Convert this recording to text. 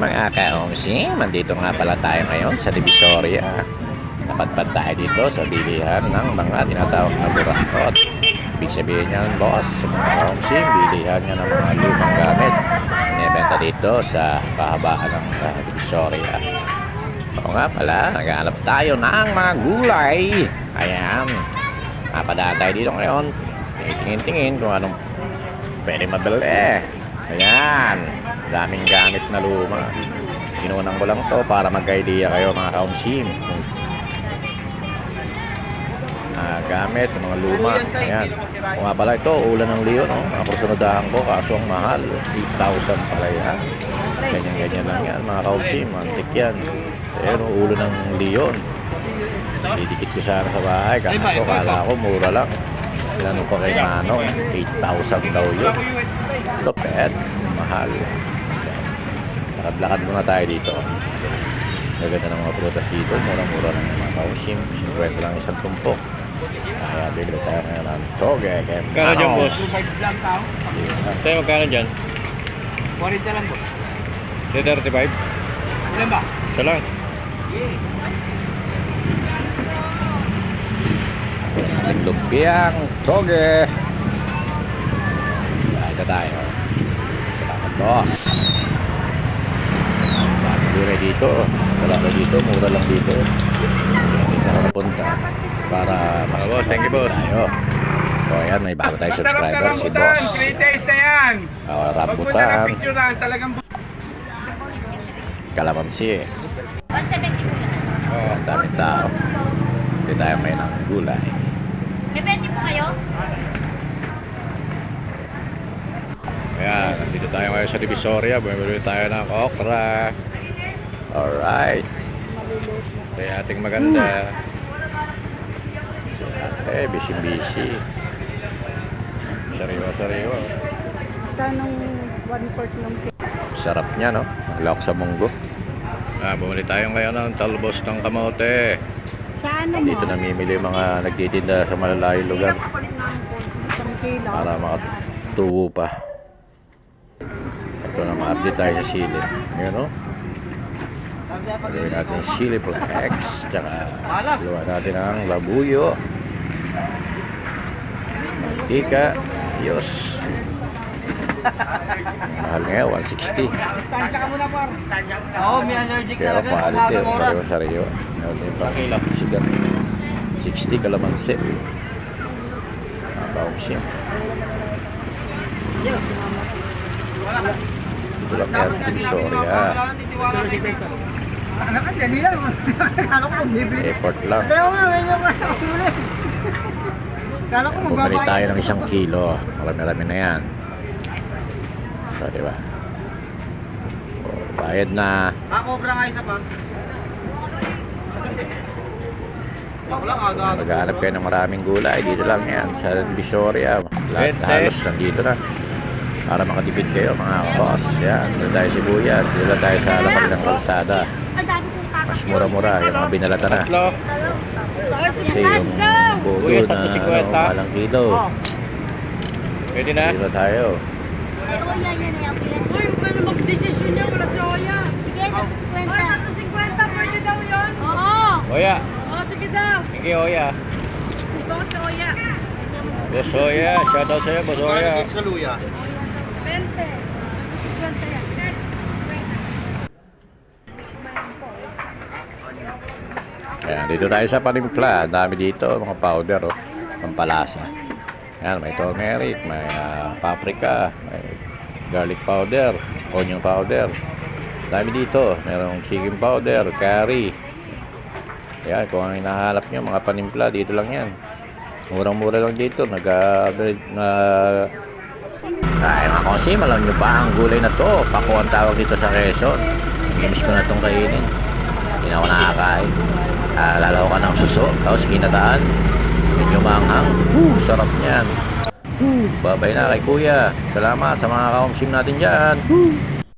Mga kaomsi, nandito nga pala tayo ngayon sa Divisoria. Napadpad tayo dito sa bilihan ng mga tinatawag na burakot. Ibig sabihin niyan, boss, mga kaomsi, bilihan niya ng mga lumang gamit. Inibenta dito sa kahabaan ng uh, Divisoria. Oo nga pala, naghanap tayo ng mga gulay. Ayan. Napadaan tayo dito ngayon. Tingin-tingin kung anong pwede mabili. Ayan. Daming gamit na luma. Inunang ko lang to para mag-idea kayo mga kaumsim. Ah, gamit, mga luma. Ayan. Kung nga pala ito, ulan ng Leon. Oh. Nakusunodahan ko, kaso ang mahal. 8,000 pala yan. Ganyan-ganyan lang yan, mga kaumsim. Antik yan. Pero ulo ng Leon. Didikit ko sana sa bahay. Kaso kala ko mura lang. Tinanong ko kay Manong, 8,000 daw yun. Ito, pet. Mahal. Lakad-lakad muna tayo dito. Gaganda ng mga prutas dito. Mura-mura lang yung mga kausim. 50 lang isang tumpok. Kaya bigla tayo ngayon ng toge. Kaya Kano dyan, boss? 2.5 lang tao. Tayo magkano dyan? 40 lang po. 35? Ilan ba? Isa lang. Ating lumpiang toge. Bahay na tayo. Salamat, boss. Gulay dito. Wala na dito. Mura lang dito. Dito ako napunta para mas Ah, boss. Thank you, boss. tayo. So, ayan, may bago tayong subscriber, si boss. 3 days na yan. Pagpunta ng rambutan, talagang kalamansi. 170 po yan. Oh. Ang daming tao. Hindi tayo may ng gulay. 20 po kayo? Ayan, nandito tayo ngayon sa Divisoria. Bumibili tayo ng okra. Alright. Ito yung ating maganda. Si ate, busy-busy. Sariwa-sariwa. Tanong one-fourth ng Sarap niya, no? Lock sa munggo. Ah, bumili tayo ngayon ng talbos ng kamote. Dito namimili yung mga nagtitinda sa malalayong lugar para makatubo pa. Ito na ma-update tayo sa sili. Ayan, no? Gawin natin yung chili flex. Tsaka gawa natin ang labuyo. Mantika. Yos. Mahal ngayon, 160. Stansya ka muna, par. Oo, may allergic Pero talaga. quality, Umagang oras. pareho sariyo. Ito yung pang sigat. 60 kalamansi. Napawag siya. Lang kaya sa Divisoria. Anak ka, dali lang. Kala ko magbibili. Effort lang. Tayo nga, medyo ka. Kala ko Bumili magbabayad. tayo ng isang kilo. Marami-rami na yan. So, di ba? O, bayad na. Isa pa. Ako lang, aga-aga. Maghanap kayo ng maraming gulay. Dito lang yan. Sa Divisoria. Lahat halos nandito na. Para makatipid kayo mga boss. Yan. Dito tayo sibuyas. Dito tayo sa lapag ng kalsada. Mas mura-mura. Yung mga binalata na. Kasi yung Buyas, na ano, 50. malang kilo. Pwede na? Dito tayo. Ay, oh, yan, yan. Uy, pwede mag-desisyon niya. Wala si Oya. Sige, tapos 50. Oy, nasa 50. Pwede daw yun. Oo. Oya. O, sige daw. You, Oya. Si Oya. Yes, Oya. Shoutout sa'yo, boss Oya. 20. 50 yan. Ayan, dito tayo sa panimpla. Ang dami dito, mga powder, oh. Pampalasa. Ayan, may turmeric, may ah, paprika, may garlic powder, onion powder. Dami dito. Merong chicken powder, curry. Ayan, kung ang hinahanap nyo, mga panimpla, dito lang yan. Murang-mura lang dito. Nag, na, ay, mga konsim, alam nyo ba ang gulay na to? Pako ang tawag dito sa Quezon. Miss ko na itong kainin. Hindi na ako nakakain. Ah, lalaw ka ng suso, tapos kinataan. Medyo manghang. Woo, sarap niyan. Woo, babay na kay kuya. Salamat sa mga kaumsim natin dyan. Woo.